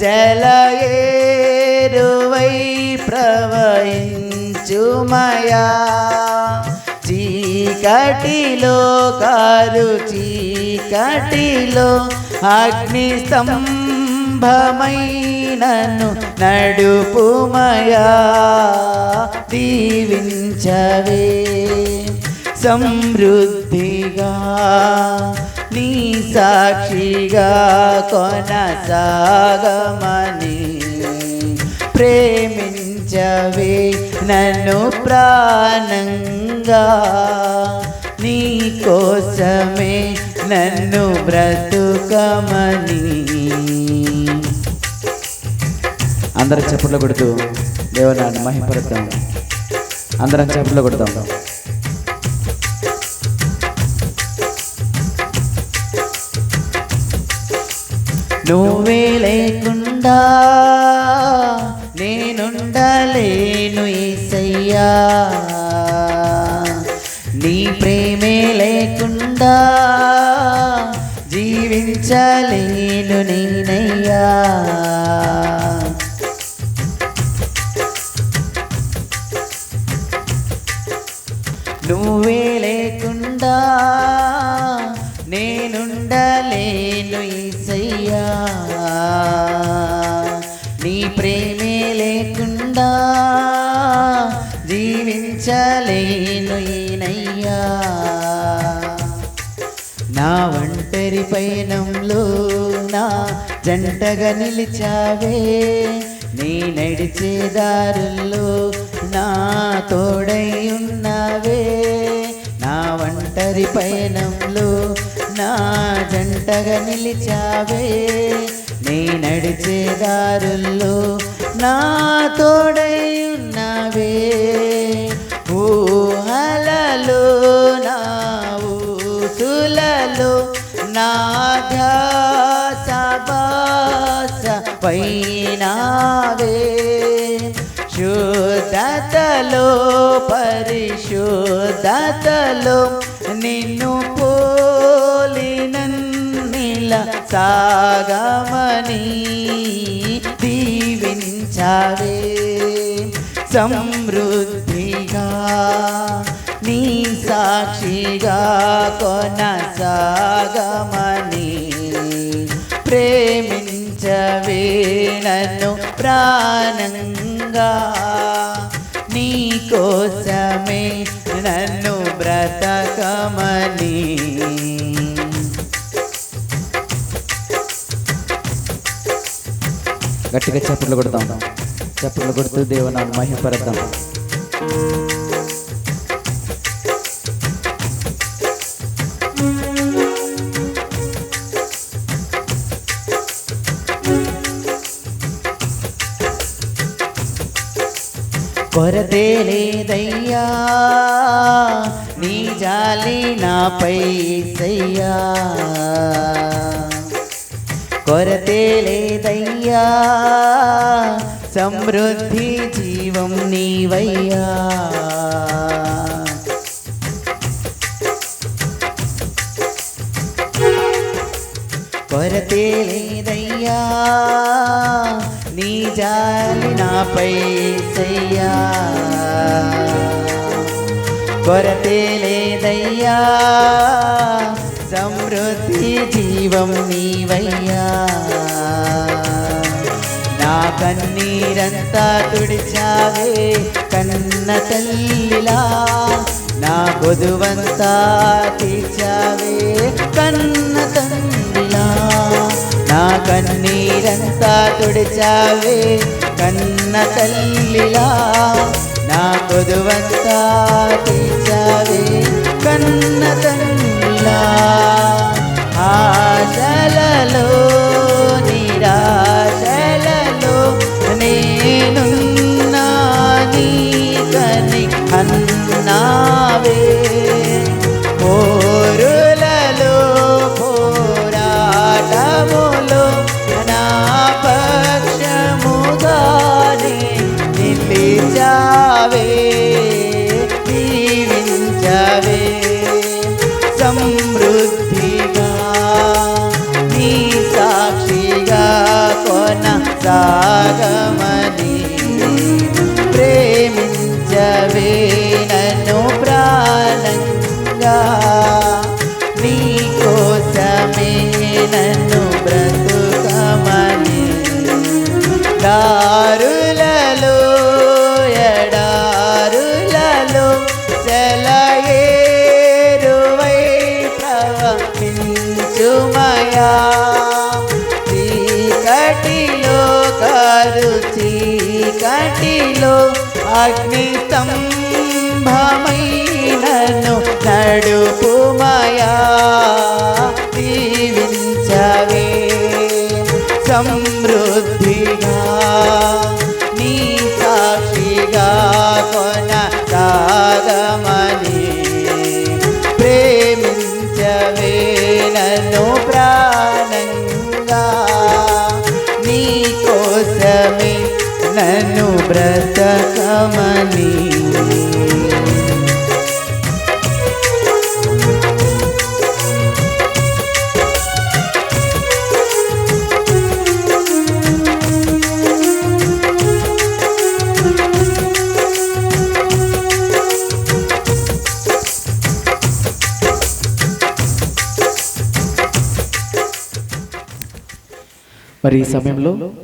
జలయేరువై ప్రవహించుమయా. చీకటిలో కారు చీకటిలో అగ్ని స్తంభమైనను నడుపుమయా. దీవించవే సమృద్ధిగా. నీ సాక్షిగా కొనసాగమని ప్రేమించవే నన్ను ప్రాణంగా. నీ కోసమే నన్ను బ్రతుకమని. అందరం చప్పట్లు కొడుతూ దేవునాన్ని మహిపడతాం అందరం చప్పట్లు కొడతాం నువ్వే లేకుండా నేనుండలేను ఏసయ్యా నీ ప్రేమే లేకుండా జీవించలేను నేనయ్యా. నువ్వే లేకుండా జీవించలేను ఈనయ్యా. నా ఒంటరి పయనంలో నా జంటగా నిలిచావే. నీ నడిచే దారుల్లో నా తోడై ఉన్నావే. నా ఒంటరి పయనంలో నా జంటగా నిలిచావే. నీ నడిచే దారుల్లో నా తోడై నా బాస పైనావే. శుద్ధతలో పరిశుద్ధతలో నిన్ను పోలినన్నిల సాగమని దీవించావే. సమృద్ధిగా సాక్షిగా కొనసాగమని ప్రేమించవే నన్ను ప్రాణంగా. నీ కోసమే నన్ను బ్రతకమని. గట్టిగా చప్పట్లు కొడతాం చప్పట్లు కొడుతూ దేవునాన్ని మహిమపడతాం కొరతే లేదయ్యా నీ జాలి నాపై సయ్యా కొరతే లేదయ్యా సమృద్ధి జీవం నీవయ్యా కొరతే లేదయ్యా నీ జాలి నాపై సయ్యా. కొరతే లేదయ్యా సమృద్ధి జీవం నీవయ్యా. నా కన్నీరంతా తుడిచావే కన్న తల్లిలా. నా గొదువంతా తీర్చావే కన్న తల్లి నా కన్నీరంతా తుడిచావే కన్న తల్లిలా. నా కొదువంతా తీర్చావే కన్న తల్లిలా. ఆశలలో ಸಾಗಮ అగ్నితంభమైనను నడుపుమయా దీవించవే. సమృద్ధిగా నీ సాక్షిగా కొనసాగమ. brata kamani Mari sampai belum?